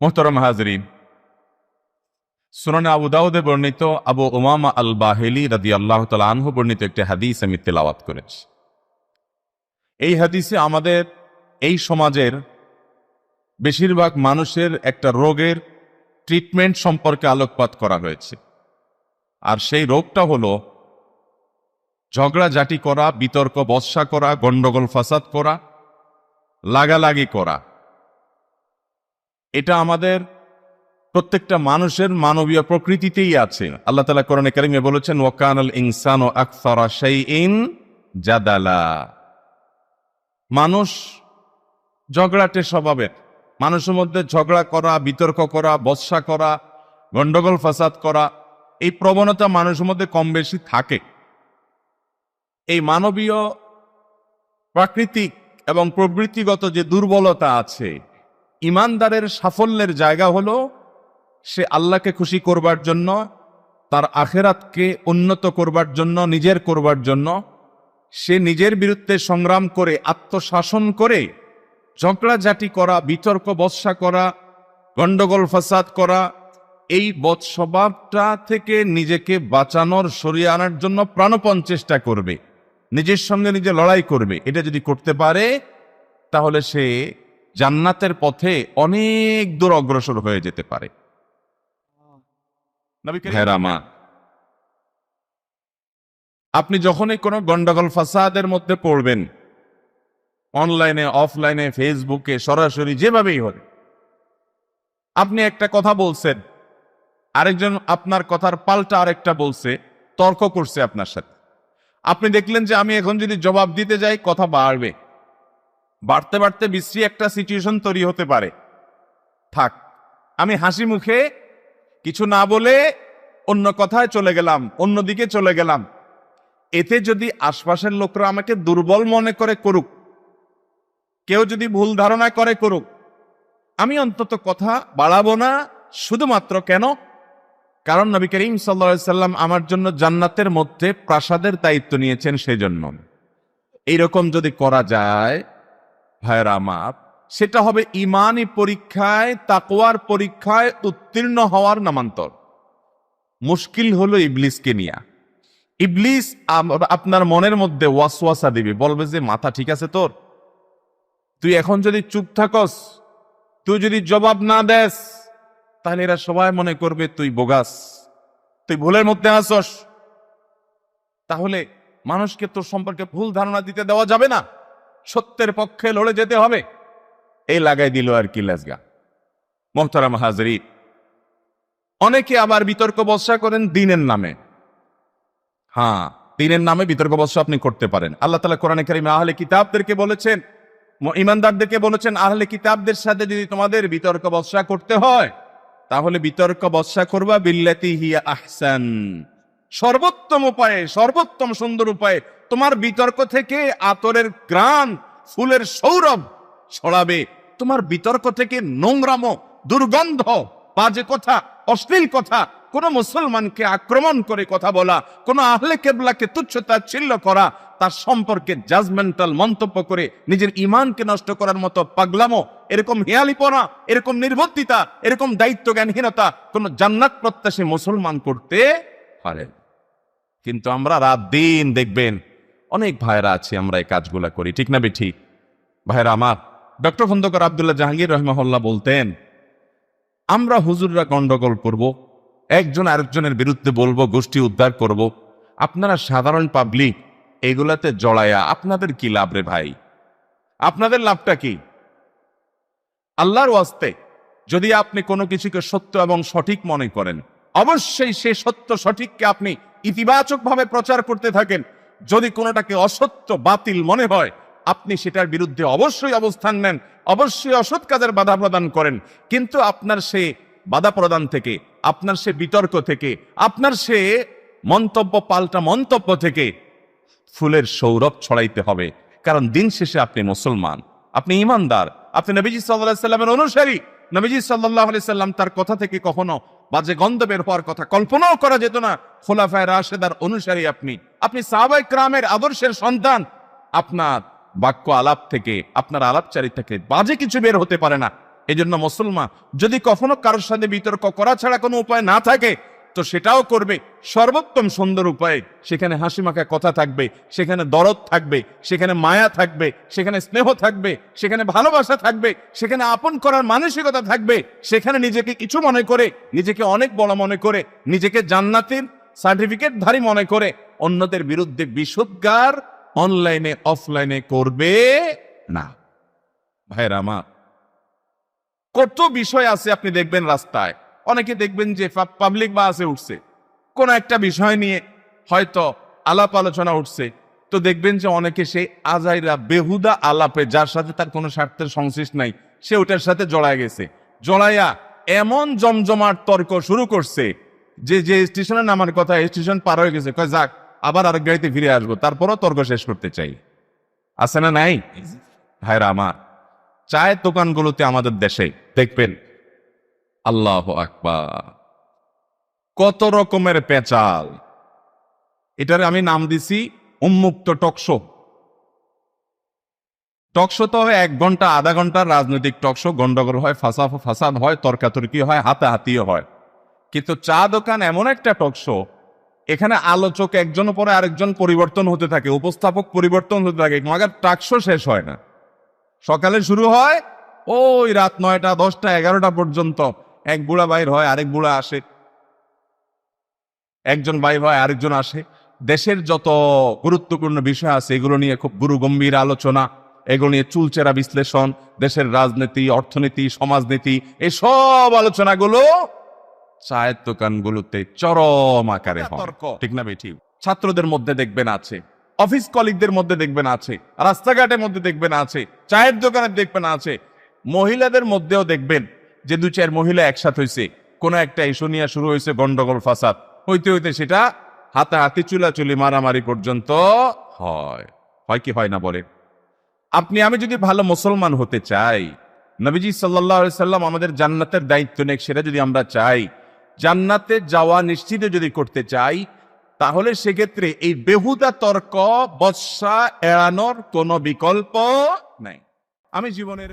মোহতরম হাজরিন, সুনানে আবু দাউদে বর্ণিত আবু ওমামা আল বাহেলি রাদি আল্লাহ আনহু বর্ণিত একটি হাদিস আমি তেলাওয়াত করেছি। এই হাদিসে আমাদের এই সমাজের বেশিরভাগ মানুষের একটা রোগের ট্রিটমেন্ট সম্পর্কে আলোকপাত করা হয়েছে। আর সেই রোগটা হলো ঝগড়াঝাটি করা, বিতর্ক বৎসা করা, গন্ডগোল, ফাসাদ করা, লাগালাগি করা। এটা আমাদের প্রত্যেকটা মানুষের মানবীয় প্রকৃতিতেই আছে। আল্লাহ তালা কোরআনে কারিমে বলেছেন ওয়াকান আল ইনসান ও আকসারা ইন জাদালা। মানুষ ঝগড়াটে স্বভাবের। মানুষের মধ্যে ঝগড়া করা, বিতর্ক করা বৎসা করা, গন্ডগোল, ফাসাদ করা, এই প্রবণতা মানুষের মধ্যে কম বেশি থাকে। এই মানবীয় প্রাকৃতিক এবং প্রবৃত্তিগত যে দুর্বলতা আছে ইমানদারের সাফল্যের জায়গা হলো সে আল্লাহকে খুশি করবার জন্য, তার আখেরাতকে উন্নত করবার জন্য, নিজের করবার জন্য। সে নিজের বিরুদ্ধে সংগ্রাম করে, আত্মশাসন করে, ঝগড়াঝাটি করা, বিতর্ক বৎসা করা, গন্ডগোল ফাসাদ করা, এই বৎস্বভাবটা থেকে নিজেকে বাঁচানোর, সরিয়ে আনার জন্য প্রাণপণ চেষ্টা করবে। নিজের সঙ্গে নিজে লড়াই করবে। এটা যদি করতে পারে, তাহলে সে জান্নাতের পথে অনেক দূর অগ্রসর হয়ে যেতে পারে। হেরামা আপনি যখনই কোনো গন্ডগোল ফাসাদের মধ্যে পড়বেন অনলাইনে অফলাইনে ফেসবুকে সরাসরি যেভাবেই হবে আপনি একটা কথা বলছেন আরেকজন আপনার কথার পাল্টা আরেকটা বলছে তর্ক করছে আপনার সাথে। আপনি দেখলেন যে আমি এখন যদি জবাব দিতে যাই কথা বাড়বে। বাড়তে বাড়তে বিশ্রী একটা সিচুয়েশন তৈরি হতে পারে। থাক, আমি হাসি মুখে কিছু না বলে অন্য কথায় চলে গেলাম অন্যদিকে চলে গেলাম। এতে যদি আশপাশের লোকরা আমাকে দুর্বল মনে করে করুক, কেউ যদি ভুল ধারণা করে করুক, আমি অন্তত কথা বাড়াবো না, শুধুমাত্র কেন? কারণ নবী করিম সাল্লা সাল্লাম আমার জন্য জান্নাতের মধ্যে প্রাসাদের দায়িত্ব নিয়েছেন সেজন্য। এইরকম যদি করা যায় ভাইয়ের আমার, সেটা হবে ইমানি পরীক্ষায় তাকোয়ার পরীক্ষায় উত্তীর্ণ হওয়ার নামান্তর। মুশকিল হলো ইবলিসকে নিয়া। ইবলিস আপনার মনের মধ্যে ওয়াসওয়াসা দিবে, বলবে যে, মাথা ঠিক আছে তোর? তুই এখন যদি চুপ থাকস, তুই যদি জবাব না দেস, তাহলে এরা সবাই মনে করবে তুই বোগাস। তুই ভুলের মধ্যে আসস। তাহলে মানুষকে তোর সম্পর্কে ভুল ধারণা দিতে দেওয়া যাবে না? সত্যের পক্ষে লড়ে যেতে হবে। এই লাগাই দিল আর কি লেসগা মোহতারাম হাজরি, অনেকে আবার বিতর্ক বর্ষা করেন দিনের নামে। হ্যাঁ দিনের নামে বিতর্ক বর্ষা আপনি করতে পারেন। আল্লাহ তালা কোরআন কারিমে আহলে কিতাবদেরকে বলেছেন ইমানদারদেরকে বলেছেন, আহলে কিতাবদের সাথে যদি তোমাদের বিতর্ক বর্ষা করতে হয়, তাহলে বিতর্ক বর্ষা করবা বিল্লাতি হিয়া আহসান। সর্বোত্তম উপায়ে, সর্বোত্তম সুন্দর উপায়ে তোমার বিতর্ক থেকে আতরের গ্রান ফুলের সৌরভ ছড়াবে। তোমার বিতর্ক থেকে নোংরাম, দুর্গন্ধ বাজে কথা, অশ্লীল কথা, কোন মুসলমানকে আক্রমণ করে কথা বলা, কোন আহলে কেবলাকে তুচ্ছ তাচ্ছিল্য করা, তার সম্পর্কে জাজমেন্টাল মন্তব্য করে নিজের ইমানকে নষ্ট করার মতো পাগলামো, এরকম হেয়ালিপনা, এরকম নির্বত্তিতা এরকম দায়িত্ব জ্ঞানহীনতা কোন জান্নাত প্রত্যাশী মুসলমান করতে পারে কিন্তু আমরা রাত দিন দেখবেন অনেক ভাইরা আছে, আমরা এই কাজগুলা করি, ঠিক না বেঠি? ভাইরা আমার, ডক্টর খন্দকার আবদুল্লাহ জাহাঙ্গীর রহমাহুল্লাহ বলতেন, আমরা হুজুররা গন্ডগোল করব, একজন আরেকজনের বিরুদ্ধে বলব, গোষ্ঠী উদ্ধার করব, আপনারা সাধারণ পাবলিক এগুলাতে জড়ায়া আপনাদের কি লাভ রে ভাই? আপনাদের লাভটা কি? আল্লাহর ওয়াস্তে, যদি আপনি কোনো কিছুকে সত্য এবং সঠিক মনে করেন, অবশ্যই সে সত্য সঠিককে আপনি ইতিবাচকভাবে প্রচার করতে থাকেন। যদি কোনোটাকে অসত্য, বাতিল মনে হয়, আপনি সেটার বিরুদ্ধে অবশ্যই অবস্থান নেন, অবশ্যই অসৎ কাজের বাধা প্রদান করেন। কিন্তু আপনার সে বাধা প্রদান থেকে, আপনার সে বিতর্ক থেকে, আপনার সে মন্তব্য, পাল্টা মন্তব্য থেকে ফুলের সৌরভ ছড়াইতে হবে। কারণ দিন শেষে আপনি মুসলমান, আপনি ইমানদার, আপনি নবীজি সাল্লাহ সাল্লামের অনুসারী। নবীজি সাল্লাহ সাল্লাম তার কথা থেকে কখনো বাজে গন্ধ বের হওয়ার কথা, কল্পনাও করা যেত না, খোলাফায় রাশেদার অনুসারী আপনি। আপনি সাহাবাই ক্রামের আদর্শের সন্তান। আপনার বাক্য আলাপ থেকে, আপনার আলাপচারী থেকে বাজে কিছু বের হতে পারে না। এজন্য জন্য মুসলমান, যদি কখনো কারোর সাথে বিতর্ক করা ছাড়া কোনো উপায় না থাকে তো সেটাও করবে। সর্বোত্তম সুন্দর উপায়ে, সেখানে হাসি মাখা কথা থাকবে, সেখানে দরদ থাকবে, সেখানে মায়া থাকবে, সেখানে স্নেহ থাকবে, সেখানে ভালোবাসা থাকবে, সেখানে আপন করার মানসিকতা থাকবে, সেখানে নিজেকে কিছু মনে করে, নিজেকে অনেক বড় মনে করে, নিজেকে জান্নাতের সার্টিফিকেট ধারী মনে করে, অন্যদের বিরুদ্ধে বিশুদ্ধার অনলাইনে, অফলাইনে করবে না। ভাইরা আমার, কত বিষয় আছে আপনি দেখবেন রাস্তায়। অনেকে দেখবেন যে পাবলিক বাসে উঠছে। কোন একটা বিষয় নিয়ে হয়তো আলাপ আলোচনা উঠছে। তো দেখবেন যে অনেকে সেই আজাইরা বেহুদা আলাপে যার সাথে তার কোনো স্বার্থের সংশ্লিষ্ট নাই, সে ওটার সাথে জড়ায় গেছে। জড়াইয়া এমন জমজমাট তর্ক শুরু করছে যে যে স্টেশনে নামার কথা স্টেশন পার হয়ে গেছে। কয়, যাক, আবার আরেক গাড়িতে ফিরে আসব। তারপরও তর্ক শেষ করতে চাই। আছে না নাই? ভাইরা আমার, চায়ের দোকানগুলোতে আমাদের দেশে, দেখবেন আল্লাহ আকবার। কত রকমের পেঁচাল। এটার আমি নাম দিছি উন্মুক্ত টকশো টকশো তো এক ঘণ্টা, আধা ঘণ্টার রাজনৈতিক টকশো গন্ডগোল হয় ফাঁসা ফাসাদ হয়, তর্কাতর্কি হয়, হাতাহাতিও হয়। কিন্তু চা দোকান এমন একটা টকশো এখানে আলোচক একজন পরে আরেকজন পরিবর্তন হতে থাকে, উপস্থাপক পরিবর্তন হতে থাকে, মাগার টাকশো শেষ হয় না। সকালে শুরু হয়, ওই রাত নয়টা, দশটা, এগারোটা পর্যন্ত। এক বুড়া বাইর হয় আরেক বুড়া আসে। একজন বাইর হয় আরেকজন আসে। দেশের যত গুরুত্বপূর্ণ বিষয় আছে এগুলো নিয়ে খুব গুরু গম্ভীর আলোচনা এগুলো নিয়ে চুলচেরা বিশ্লেষণ দেশের রাজনীতি অর্থনীতি সমাজনীতি এসব আলোচনাগুলো চায়ের দোকানগুলোতে চরম আকারে হয়। ঠিক না বেঠি ছাত্রদের মধ্যে দেখবেন আছে অফিস কলিগদের মধ্যে দেখবেন আছে রাস্তাঘাটের মধ্যে দেখবেন আছে চায়ের দোকানে দেখবেন আছে মহিলাদের মধ্যেও দেখবেন যে দু চার মহিলা একসাথে হয়েছে কোন একটা ইস্যু নিয়ে শুরু হয়েছে গন্ডগোল, ফাসাদ। হইতে হইতে সেটা হাতাহাতি চুলাচুলি মারামারি পর্যন্ত হয়। হয় কি হয় না বলে আপনি, আমি যদি ভালো মুসলমান হতে চাই, নবীজি সাল্লাহ সাল্লাম আমাদের জান্নাতের দায়িত্ব নেই সেটা যদি আমরা চাই, জান্নাতে যাওয়া নিশ্চিত যদি করতে চাই, তাহলে সেক্ষেত্রে এই বেহুদা তর্ক বৎসা এড়ানোর কোনো বিকল্প নাই। আমি জীবনের